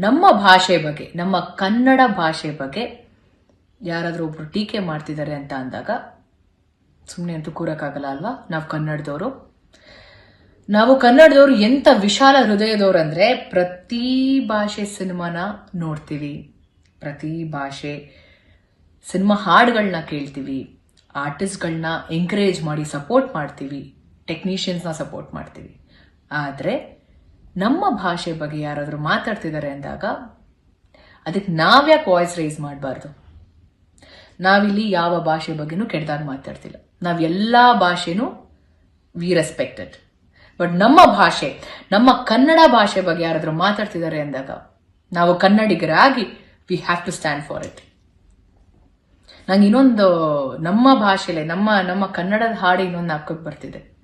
ನಮ್ಮ ಭಾಷೆ ಬಗ್ಗೆ, ನಮ್ಮ ಕನ್ನಡ ಭಾಷೆ ಬಗ್ಗೆ ಯಾರಾದರೂ ಒಬ್ರು ಟೀಕೆ ಮಾಡ್ತಿದ್ದಾರೆ ಅಂತ ಅಂದಾಗ ಸುಮ್ಮನೆ ಅಂತೂ ಕೂರಕ್ಕಾಗಲ್ಲ ಅಲ್ವಾ? ನಾವು ಕನ್ನಡದವರು. ನಾವು ಕನ್ನಡದವರು ಎಂತ ವಿಶಾಲ ಹೃದಯದವ್ರು ಅಂದ್ರೆ ಪ್ರತಿ ಭಾಷೆ ಸಿನಿಮಾನ ನೋಡ್ತೀವಿ. ಪ್ರತಿ ಭಾಷೆ ಸಿನಿಮಾ ಹಾಡುಗಳನ್ನ ಕೇಳ್ತೀವಿ. ಆರ್ಟಿಸ್ಟ್ಗಳನ್ನ ಎಂಕರೇಜ್ ಮಾಡಿ ಸಪೋರ್ಟ್ ಮಾಡ್ತೀವಿ. ಟೆಕ್ನಿಷಿಯನ್ಸ್ನ ಸಪೋರ್ಟ್ ಮಾಡ್ತೀವಿ. ಆದರೆ ನಮ್ಮ ಭಾಷೆ ಬಗ್ಗೆ ಯಾರಾದರೂ ಮಾತಾಡ್ತಿದ್ದಾರೆ ಅಂದಾಗ ಅದಕ್ಕೆ ನಾವ್ಯಾಕೆ ವಾಯ್ಸ್ ರೈಸ್ ಮಾಡಬಾರ್ದು? ನಾವಿಲ್ಲಿ ಯಾವ ಭಾಷೆ ಬಗ್ಗೆನೂ ಕೆಡ್ದಾಗ ಮಾತಾಡ್ತಿಲ್ಲ. ನಾವು ಎಲ್ಲ ಭಾಷೆನೂ ವಿ ರೆಸ್ಪೆಕ್ಟೆಡ್ ಬಟ್ ನಮ್ಮ ಭಾಷೆ, ನಮ್ಮ ಕನ್ನಡ ಭಾಷೆ ಬಗ್ಗೆ ಯಾರಾದರೂ ಮಾತಾಡ್ತಿದ್ದಾರೆ ಅಂದಾಗ ನಾವು ಕನ್ನಡಿಗರಾಗಿ we have to stand for it ನಂಗೆ ಇನ್ನೊಂದು ನಮ್ಮ ಭಾಷೆಲೆ, ನಮ್ಮ ನಮ್ಮ ಕನ್ನಡದ ಹಾಡು ಇನ್ನೊಂದು ಹಾಕೋಕ್ ಬರ್ತಿದೆ.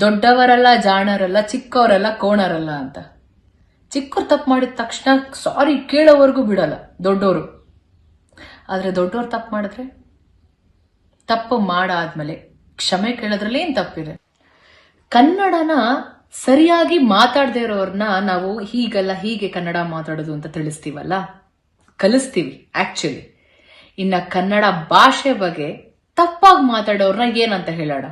ದೊಡ್ಡವರಲ್ಲ ಜಾಣರಲ್ಲ, ಚಿಕ್ಕವರಲ್ಲ ಕೋಣರಲ್ಲ ಅಂತ. ಚಿಕ್ಕವ್ರು ತಪ್ಪು ಮಾಡಿದ ತಕ್ಷಣ ಸಾರಿ ಕೇಳೋವರೆಗೂ ಬಿಡಲ್ಲ ದೊಡ್ಡವರು ಆದರೆ ದೊಡ್ಡವ್ರು ತಪ್ಪು ಮಾಡಿದ್ರೆ? ತಪ್ಪು ಮಾಡಾದ್ಮೇಲೆ, ಕ್ಷಮೆ ಕೇಳೋದ್ರಲ್ಲಿ ಏನು ತಪ್ಪಿದೆ? ಕನ್ನಡನ ಸರಿಯಾಗಿ ಮಾತಾಡದೇ ಇರೋರನ್ನ ನಾವು ಹೀಗಲ್ಲ ಹೀಗೆ ಕನ್ನಡ ಮಾತಾಡೋದು ಅಂತ ತಿಳಿಸ್ತೀವಲ್ಲ? ಕಲಿಸ್ತೀವಿ ಆಕ್ಚುಲಿ ಇನ್ನ ಕನ್ನಡ ಭಾಷೆ ಬಗ್ಗೆ ತಪ್ಪಾಗಿ ಮಾತಾಡೋರ್ನ ಏನಂತ ಹೇಳೋಣ?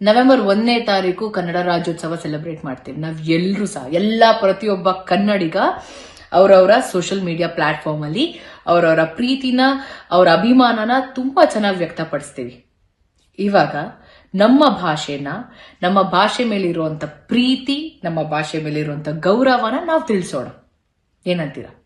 ನವೆಂಬರ್ ಒಂದನೇ ತಾರೀಕು ಕನ್ನಡ ರಾಜ್ಯೋತ್ಸವ ಸೆಲೆಬ್ರೇಟ್ ಮಾಡ್ತೀವಿ. ನಾವ್ ಎಲ್ರು ಸಹ, ಎಲ್ಲ ಪ್ರತಿಯೊಬ್ಬ ಕನ್ನಡಿಗ ಅವರವರ ಸೋಷಿಯಲ್ ಮೀಡಿಯಾ ಪ್ಲಾಟ್ಫಾರ್ಮ್ ಅಲ್ಲಿ ಅವರವರ ಪ್ರೀತಿನ, ಅವರ ಅಭಿಮಾನನ ತುಂಬಾ ಚೆನ್ನಾಗಿ ವ್ಯಕ್ತಪಡಿಸ್ತೀವಿ. ಇವಾಗ ನಮ್ಮ ಭಾಷೆನ, ನಮ್ಮ ಭಾಷೆ ಮೇಲೆ ಇರುವಂತ ಪ್ರೀತಿ, ನಮ್ಮ ಭಾಷೆ ಮೇಲೆ ಇರುವಂತ ಗೌರವನ ನಾವು ತಿಳಿಸೋಣ. ಏನಂತೀರಾ?